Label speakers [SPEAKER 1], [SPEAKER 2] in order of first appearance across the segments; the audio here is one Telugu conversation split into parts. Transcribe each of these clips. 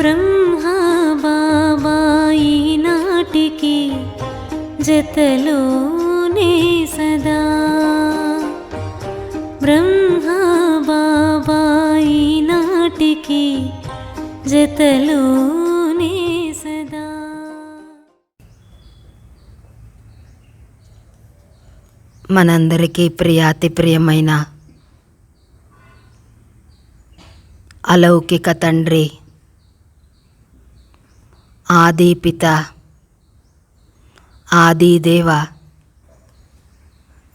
[SPEAKER 1] బ్రహ్మ బాబాయి నాటికి జతలోనే సదా. బ్రహ్మ బాబాయి నాటికి జతలోనే సదా.
[SPEAKER 2] మనందరికీ ప్రియాతి ప్రియమైన అలౌకిక తండ్రి ఆది పిత ఆది దేవ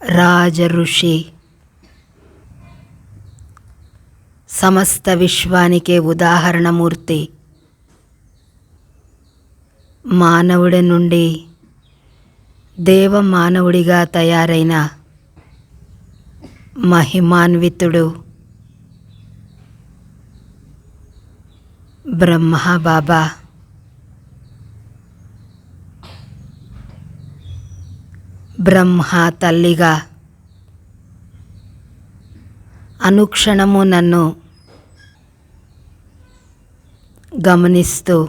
[SPEAKER 2] రాజ ఋషి సమస్త విశ్వానికే ఉదాహరణమూర్తి. మానవుడి నుండి దేవ మానవుడిగా తయారైన మహిమాన్వితుడు బ్రహ్మ బాబా బ్రహ్మ తల్లిగా. అనుక్షణము నన్ను గమనిస్తూ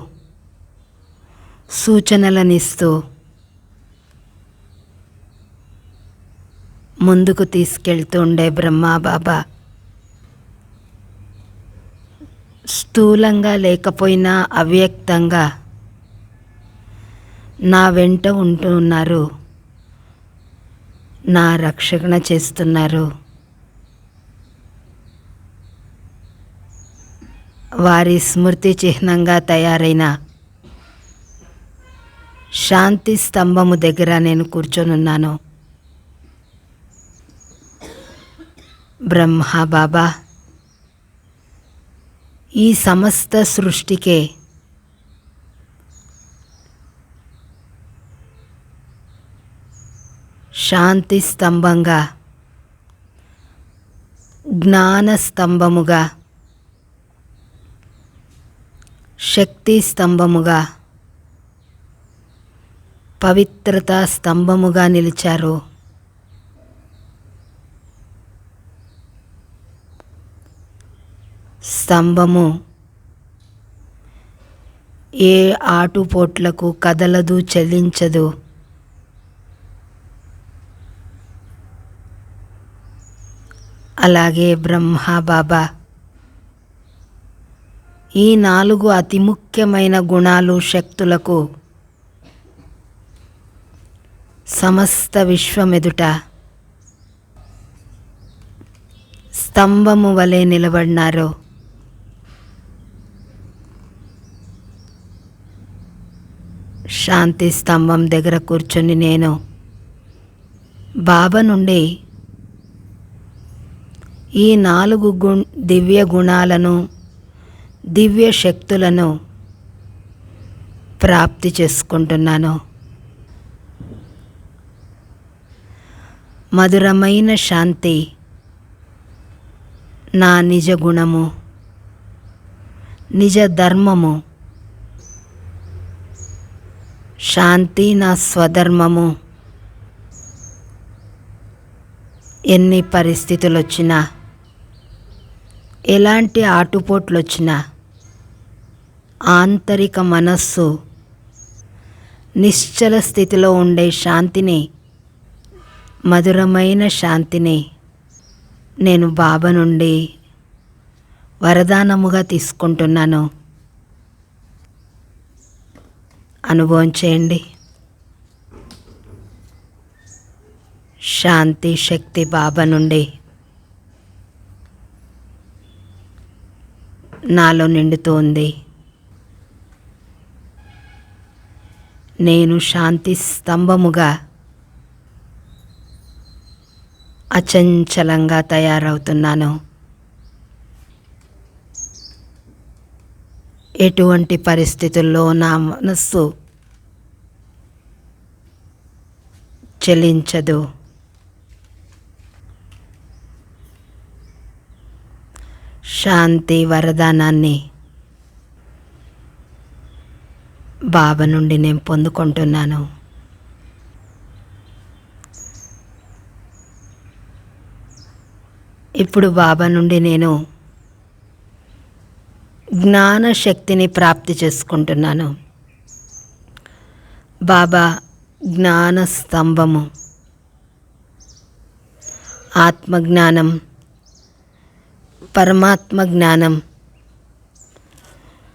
[SPEAKER 2] సూచనలనిస్తూ ముందుకు తీసుకెళ్తుండే బ్రహ్మా బాబా స్థూలంగా లేకపోయినా అవ్యక్తంగా నా వెంట ఉంటున్నారు నా రక్షణ చేస్తున్నారు. వారి స్మృతి చిహ్నంగా తయారైన శాంతి స్తంభము దగ్గర నేను కూర్చొనున్నాను. బ్రహ్మ బాబా ఈ సమస్త సృష్టికే శాంతి స్తంభంగా జ్ఞాన స్తంభముగా శక్తి స్తంభముగా పవిత్రత స్తంభముగా నిలిచారు. స్తంభము ఏ ఆటుపోట్లకు కదలదు చెల్లించదు అలాగే బ్రహ్మ బాబా. ఈ నాలుగు అతి ముఖ్యమైన గుణాలు శక్తులకు సమస్త విశ్వమెదుట. స్తంభము వలె నిలబడినారు. శాంతి స్తంభం దగ్గర కూర్చొని నేను బాబా నుండి ఈ నాలుగు గు దివ్య గుణాలను దివ్య శక్తులను ప్రాప్తి చేసుకుంటున్నాను. మధురమైన శాంతి నా నిజ గుణము నిజ ధర్మము శాంతి నా స్వధర్మము. ఎన్ని పరిస్థితులు వచ్చినా ఎలాంటి ఆటుపోట్లు వచ్చినా ఆంతరిక మనస్సు నిశ్చల స్థితిలో ఉండే శాంతిని మధురమైన శాంతిని నేను బాబా నుండి వరదానముగా తీసుకుంటున్నాను. అనుభవం చేయండి. శాంతి శక్తి బాబా నుండి. నాలో నిండుతోంది. నేను శాంతి స్తంభముగా అచంచలంగా తయారవుతున్నాను. ఎటువంటి పరిస్థితుల్లో నా మనస్సు చెలించదు. శాంతి వరదానాన్ని బాబా నుండి నేను పొందుకుంటున్నాను. ఇప్పుడు బాబా నుండి నేను జ్ఞాన శక్తిని ప్రాప్తి చేసుకుంటున్నాను. బాబా జ్ఞాన స్తంభము ఆత్మజ్ఞానం పరమాత్మ జ్ఞానం.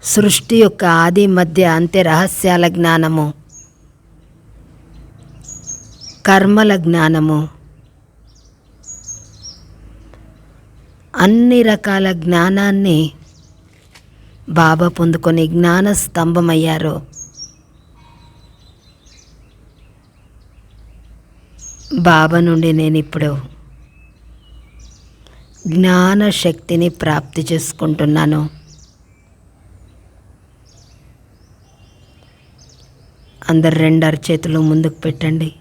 [SPEAKER 2] సృష్టి యొక్క ఆది మధ్య అంత్య రహస్యాల జ్ఞానము. కర్మల జ్ఞానము. అన్ని రకాల జ్ఞానాన్ని బాబా పొందుకొని జ్ఞాన స్తంభమయ్యారు. బాబా నుండి నేను ఇప్పుడు జ్ఞాన శక్తిని ప్రాప్తి చేసుకుంటున్నాను. అందరు రెండు అరచేతులు ముందుకు పెట్టండి.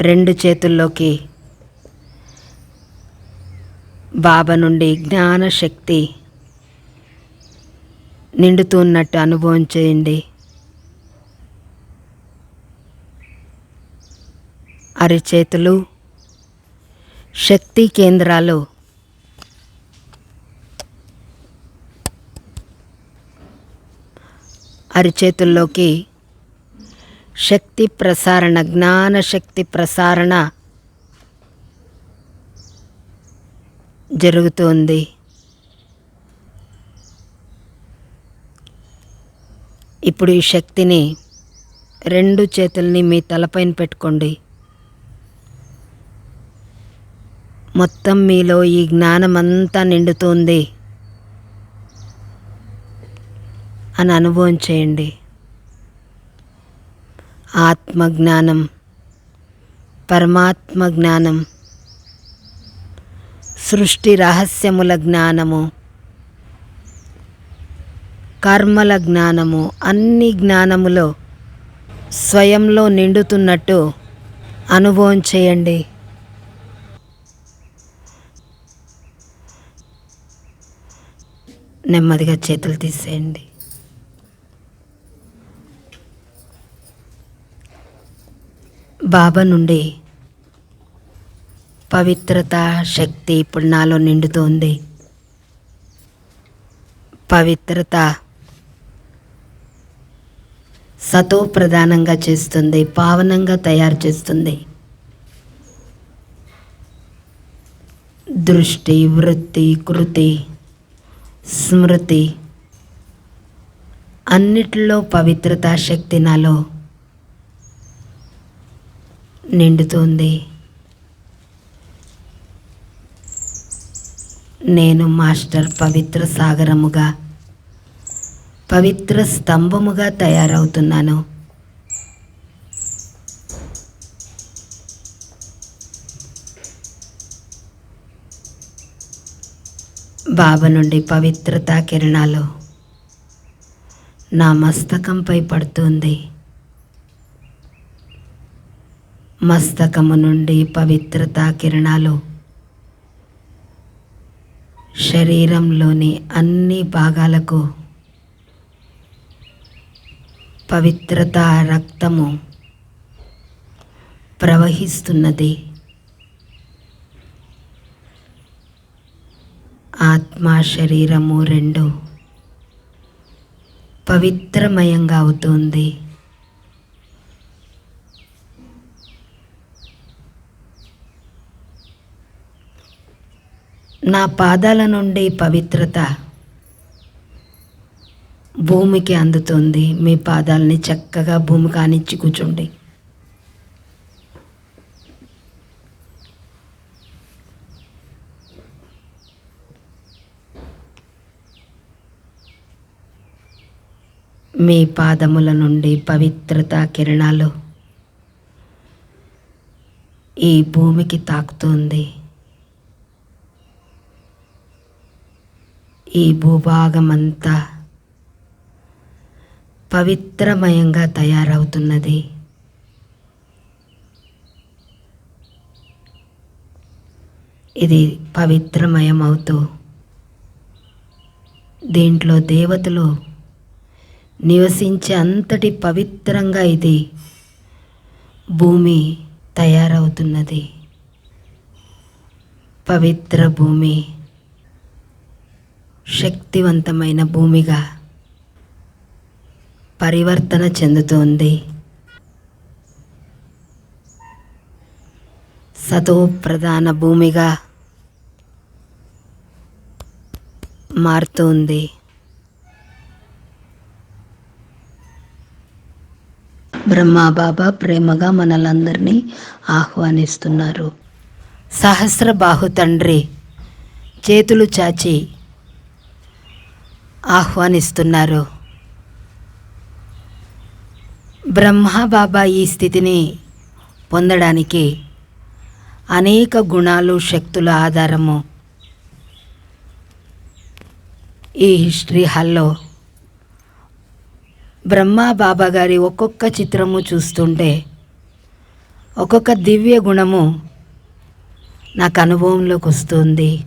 [SPEAKER 2] రెండు చేతుల్లోకి బాబా నుండి జ్ఞాన శక్తి నిండుతున్నట్టు అనుభవం చేయండి. అరిచేతులు శక్తి కేంద్రాలు. అరిచేతుల్లోకి శక్తి ప్రసారణ జ్ఞాన శక్తి ప్రసారణ జరుగుతుంది. ఇప్పుడు ఈ శక్తిని రెండు చేతుల్ని మీ తలపైన పెట్టుకోండి. మొత్తం మీలో ఈ జ్ఞానం అంతా నిండుతుంది అని అనుభవం చేయండి. ఆత్మ జ్ఞానం పరమాత్మ జ్ఞానం సృష్టి రహస్యముల జ్ఞానము కర్మల జ్ఞానము అన్ని జ్ఞానములో స్వయంలో నిండుతున్నట్టు అనుభవం చేయండి. నెమ్మదిగా చేతులు తీసేయండి. బాబా నుండి పవిత్రత శక్తి ఇప్పుడు నాలో నిండుతోంది. పవిత్రత సతో ప్రధానంగా చేస్తుంది పావనంగా తయారు చేస్తుంది. దృష్టి వృత్తి కృతి స్మృతి. అన్నిటిలో పవిత్రత శక్తి నాలో నిండుతుంది. నేను మాస్టర్ పవిత్ర సాగరముగా పవిత్ర స్తంభముగా తయారవుతున్నాను. బాబా నుండి పవిత్రతా కిరణాలు నా మస్తకంపై పడుతుంది. మస్తకము నుండి పవిత్రతా కిరణాలు శరీరంలోని అన్ని భాగాలకు పవిత్రత రక్తము ప్రవహిస్తున్నది. ఆత్మ శరీరము రెండు పవిత్రమయంగా అవుతుంది. నా పాదాల నుండి పవిత్రత భూమికి అందుతుంది. మీ పాదాలని చక్కగా భూమి కానిచ్చి కూర్చోండి. మీ పాదముల నుండి పవిత్రత కిరణాలు ఈ భూమికి తాకుతుంది. ఈ భూభాగమంతా పవిత్రమయంగా తయారవుతున్నది. ఇది పవిత్రమయం అవుతూ దీంట్లో దేవతలు నివసించే అంతటి పవిత్రంగా ఇది భూమి తయారవుతున్నది. పవిత్ర భూమి శక్తివంతమైన భూమిగా పరివర్తన చెందుతోంది. సతో ప్రధాన భూమిగా మారుతుంది. బ్రహ్మాబాబా ప్రేమగా మనలందరినీ ఆహ్వానిస్తున్నారు. సహస్ర బాహు తండ్రి చేతులు చాచి ఆహ్వానిస్తున్నారు. బ్రహ్మబాబా ఈ స్థితిని పొందడానికి అనేక గుణాలు శక్తుల ఆధారము ఈ హిస్టరీ హాల్లో బ్రహ్మ బాబా గారి ఒక్కొక్క చిత్రము చూస్తుంటే ఒక్కొక్క దివ్య గుణము నాకు అనుభవంలోకి వస్తుంది.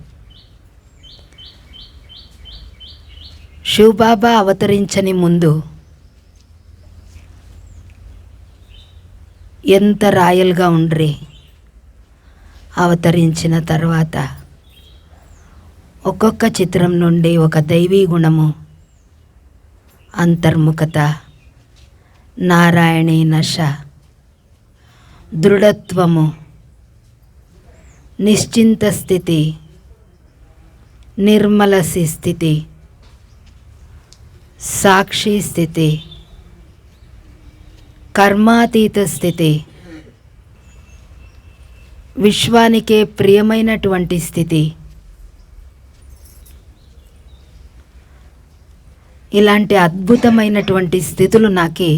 [SPEAKER 2] శివబాబా అవతరించని ముందు ఎంత రాయల్గా ఉండ్రి? అవతరించిన తర్వాత ఒక్కొక్క చిత్రం నుండి ఒక దైవీ గుణము అంతర్ముఖత నారాయణీ నశ దృఢత్వము నిశ్చింత స్థితి నిర్మల స్థితి సాక్షి స్థితి కర్మాతీత స్థితి విశ్వానికే ప్రియమైనటువంటి స్థితి ఇలాంటి అద్భుతమైనటువంటి స్థితులు నాకే.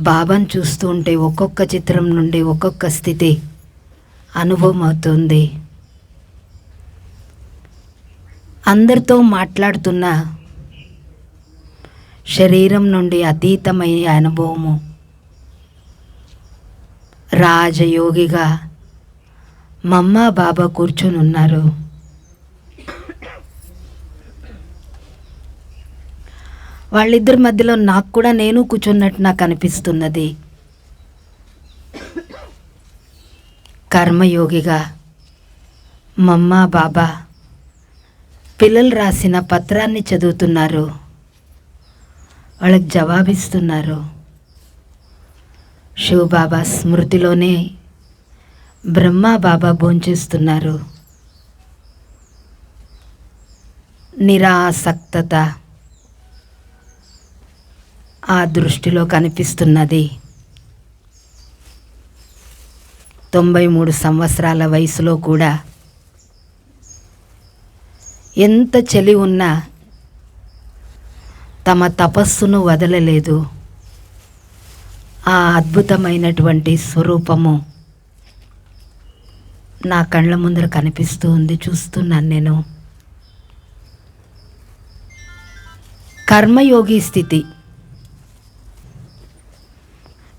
[SPEAKER 2] బాబాను చూస్తూ ఉంటే ఒక్కొక్క చిత్రం నుండి ఒక్కొక్క స్థితి అనుభవం అవుతుంది అందరితో మాట్లాడుతున్న శరీరం నుండి అతీతమైన అనుభవము. రాజయోగిగా మమ్మ బాబా కూర్చొని ఉన్నారు వాళ్ళిద్దరి మధ్యలో నాకు కూడా నేను కూర్చున్నట్టు నాకు అనిపిస్తున్నది. కర్మయోగిగా మమ్మ బాబా పిల్లలు రాసిన పత్రాన్ని చదువుతున్నారు. వాళ్ళకి జవాబిస్తున్నారు. శివబాబా స్మృతిలోనే బ్రహ్మ బాబా భోంచేస్తున్నారు. నిరాసక్తత. ఆ దృష్టిలో కనిపిస్తున్నది. తొంభై మూడు సంవత్సరాల వయసులో కూడా ఎంత చలి ఉన్నా తమ తపస్సును వదలలేదు. ఆ అద్భుతమైనటువంటి స్వరూపము నా కళ్ళ ముందర కనిపిస్తూ ఉంది చూస్తున్నాను నేను. కర్మయోగి స్థితి.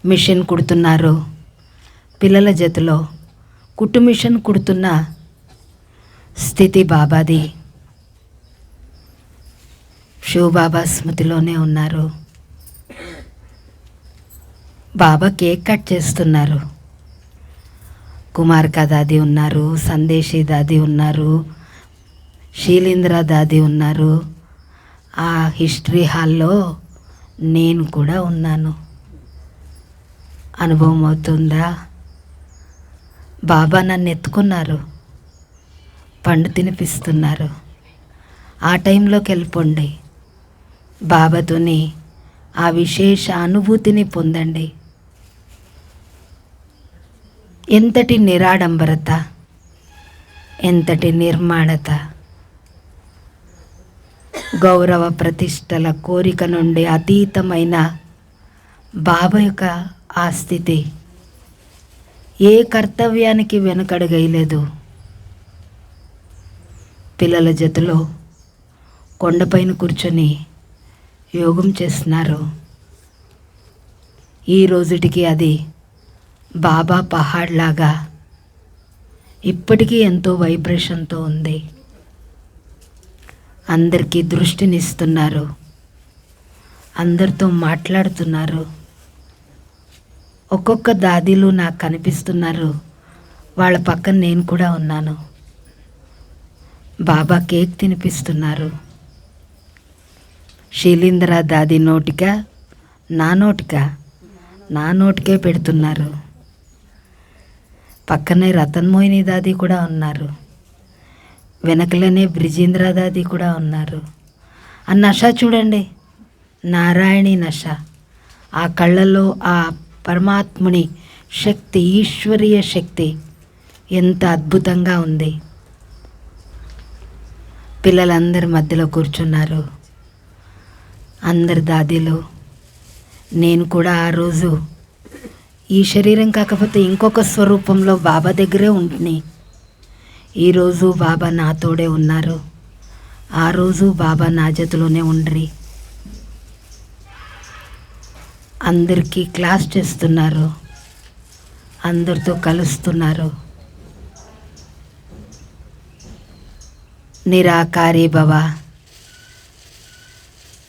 [SPEAKER 2] మిషన్ కుడుతున్నారు. పిల్లల జతలో కుట్టు మిషన్ కుడుతున్న స్థితి బాబాది. శివబాబా స్మృతిలోనే ఉన్నారు. బాబా కేక్ కట్ చేస్తున్నారు. కుమార్క దాది ఉన్నారు సందేశి దాది ఉన్నారు శీలేంద్ర దాది ఉన్నారు. ఆ హిస్టరీ హాల్లో నేను కూడా ఉన్నాను. అనుభవం అవుతుందా బాబా నన్ను ఎత్తుకున్నారు పండు తినిపిస్తున్నారు. ఆ టైంలోకి వెళ్ళిపోండి. బాబాతోని ఆ విశేష అనుభూతిని పొందండి. ఎంతటి నిరాడంబరత ఎంతటి నిర్మాణత. గౌరవ ప్రతిష్టల కోరిక నుండి అతీతమైన బాబా యొక్క ఆ స్థితి. ఏ కర్తవ్యానికి వెనకడగయలేదు పిల్లల జతలో కొండపైన కూర్చొని యోగం చేస్తున్నారు. ఈ రోజుటికి అది బాబా పహాడ్ లాగా ఇప్పటికీ ఎంతో వైబ్రేషన్తో ఉంది. అందరికీ దృష్టినిస్తున్నారు. అందరితో మాట్లాడుతున్నారు. ఒక్కొక్క దాదీలు నాకు కనిపిస్తున్నారు. వాళ్ళ పక్కన నేను కూడా ఉన్నాను. బాబా కేక్ తినిపిస్తున్నారు. శీలీంద్ర దాది నోటిక? నా నోటిక? నా నోటికే పెడుతున్నారు. పక్కనే రతన్ మోహిని దాది కూడా ఉన్నారు. వెనకలనే బ్రిజేంద్ర దాది కూడా ఉన్నారు. ఆ నష చూడండి. నారాయణి నష. ఆ కళ్ళల్లో ఆ పరమాత్ముని శక్తి ఈశ్వరీయ శక్తి ఎంత అద్భుతంగా ఉంది. పిల్లలందరి మధ్యలో కూర్చున్నారు. అందరి దాదీలు నేను కూడా ఆ రోజు ఈ శరీరం కాకపోతే ఇంకొక స్వరూపంలో బాబా దగ్గరే ఉంటుని. ఈరోజు బాబా నాతోడే ఉన్నారు. ఆ రోజు బాబా నా జతలోనే ఉండ్రి. అందరికీ క్లాస్ చేస్తున్నారు. అందరితో కలుస్తున్నారు. నిరాకారి భవ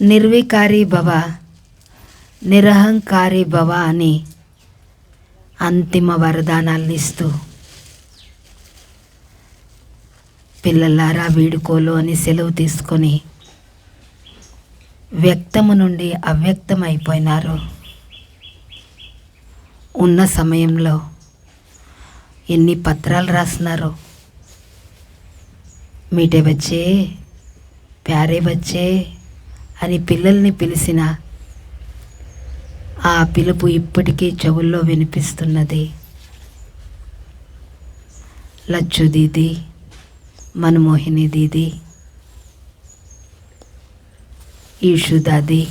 [SPEAKER 2] నిర్వికారి భవ నిరహంకారి భవ అని అంతిమ వరదానాలు ఇస్తూ పిల్లలారా వీడుకోలు అని సెలవు తీసుకొని వ్యక్తము నుండి అవ్యక్తం అయిపోయినారు ఉన్న సమయంలో ఎన్ని పత్రాలు రాసినారో మీటే వచ్చే ప్యారే వచ్చే అని పిల్లల్ని పిలిచిన ఆ పిలుపు ఇప్పటికీ చెవుల్లో వినిపిస్తున్నది. లచ్చు దీది మన్మోహిని దీది ఈషు దాది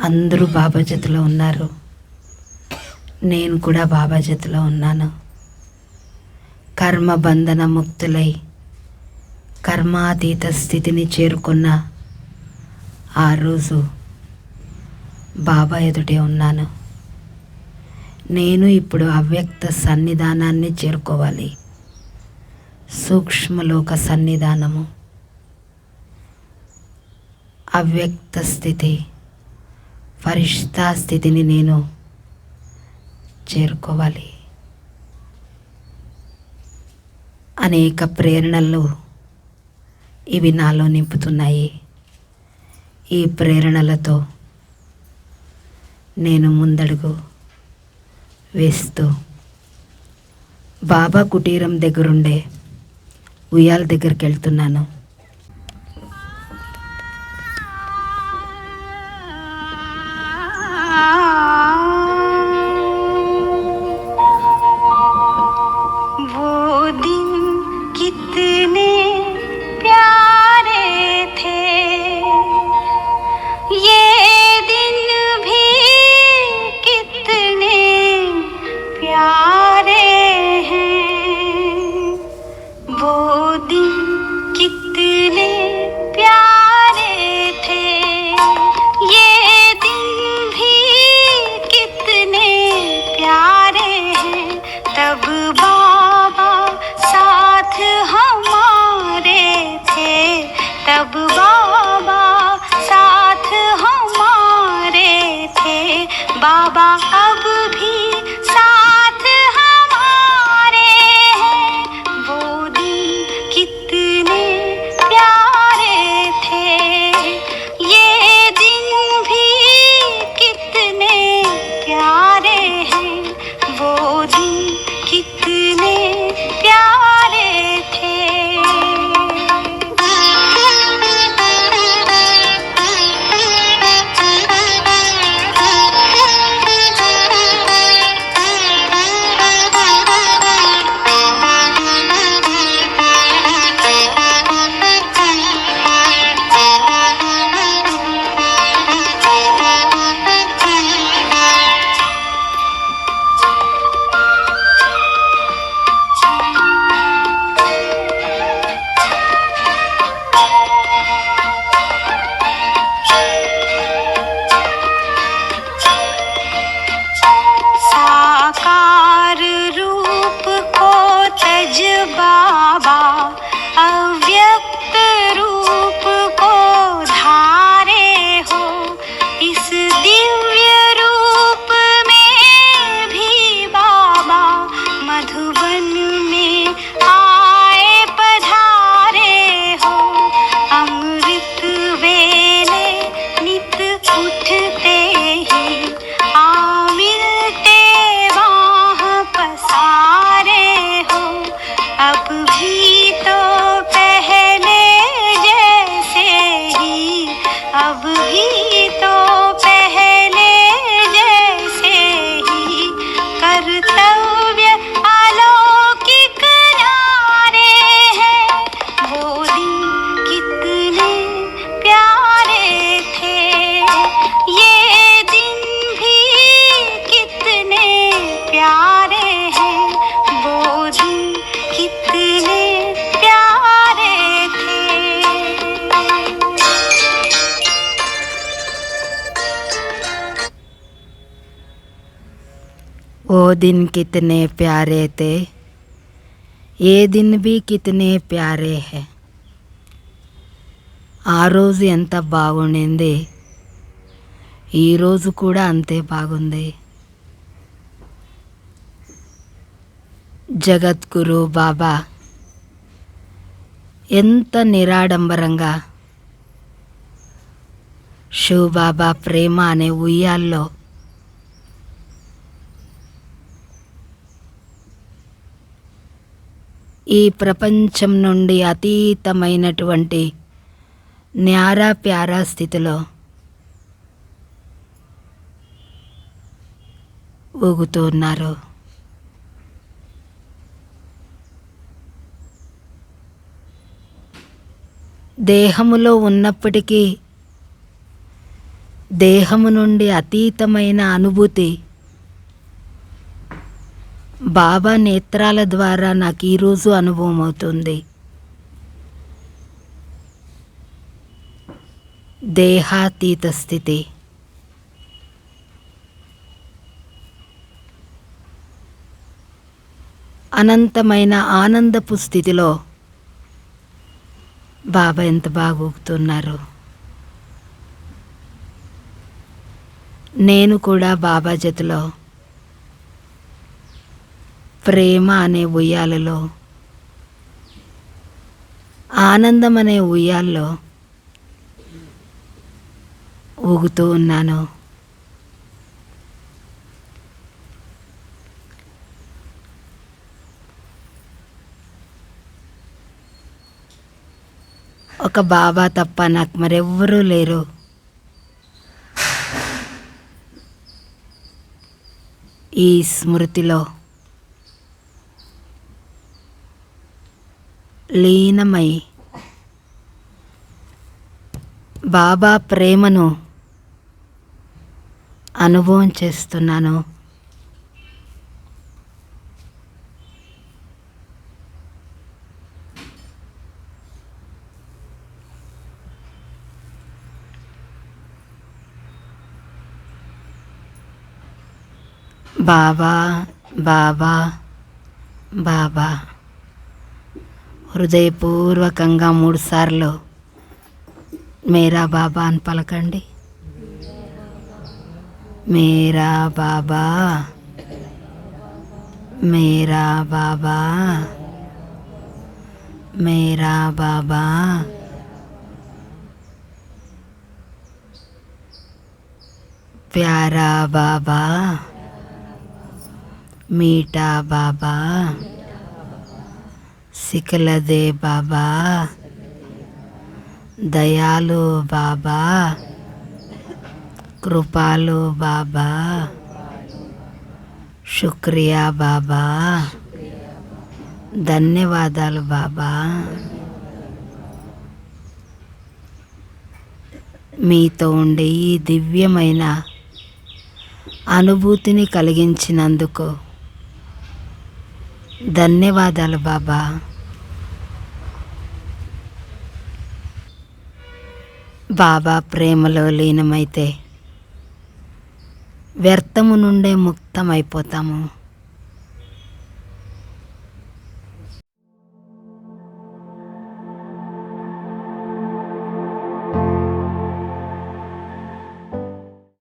[SPEAKER 2] అందరూ బాబా జతలో ఉన్నారు. నేను కూడా బాబా జతలో ఉన్నాను. కర్మ బంధన ముక్తులై కర్మాతీత స్థితిని చేరుకున్న ఆ రోజు బాబా ఎదుటే ఉన్నాను. నేను ఇప్పుడు అవ్యక్త సన్నిధానాన్ని చేరుకోవాలి. సూక్ష్మలోక సన్నిధానము. అవ్యక్త స్థితి ఫరిష్తా స్థితిని నేను చేరుకోవాలి. అనేక ప్రేరణలు ఇవి నాలో నింపుతున్నాయి. ఈ ప్రేరణలతో నేను ముందడుగు వేస్తూ బాబా కుటీరం దగ్గరుండే ఉయ్యాల దగ్గరికి వెళ్తున్నాను.
[SPEAKER 1] Bao. दिन कितने प्यारे थे
[SPEAKER 2] ఏ దిన్ బి కితనే ప్యారే హే ఆ రోజు ఎంత బాగుండింది ఈరోజు కూడా అంతే బాగుంది జగద్గురు బాబా ఎంత నిరాడంబరంగా శివబాబా ప్రేమ అనే ఉయ్యాల్లో ఈ ప్రపంచం నుండి అతీతమైనటువంటి న్యారా ప్యారా స్థితిలో ఊగుతున్నారు దేహములో ఉన్నప్పటికీ దేహము నుండి అతీతమైన అనుభూతి బాబా నేత్రాల ద్వారా నాకు ఈరోజు అనుభవం అవుతుంది. దేహాతీత స్థితి. అనంతమైన ఆనందపు స్థితిలో బాబా ఎంత బాగోగుతున్నారు. నేను కూడా బాబా జతలో ప్రేమ అనే ఉయ్యాలలో ఆనందం అనే ఉయ్యాల్లో ఊగుతూ ఉన్నాను. ఒక బాబా తప్ప నాకు మరెవ్వరూ లేరు. ఈ స్మృతిలో లీనమై బాబా ప్రేమను అనుభవం చేస్తున్నాను. బాబా బాబా బాబా. హృదయపూర్వకంగా మూడుసార్లు మేరా బాబా అని పలకండి. మేరా బాబా మేరా బాబా మేరా బాబా. ప్యారా బాబా మీఠా బాబా. సికలదే బాబా. దయాలు బాబా. కృపాలు బాబా. శుక్రియా బాబా. ధన్యవాదాలు బాబా. మీతో ఉండే ఈ దివ్యమైన అనుభూతిని కలిగించినందుకు ధన్యవాదాలు బాబా. బాబా ప్రేమలో లీనమైతే వ్యర్థము నుండే ముక్తమైపోతాము.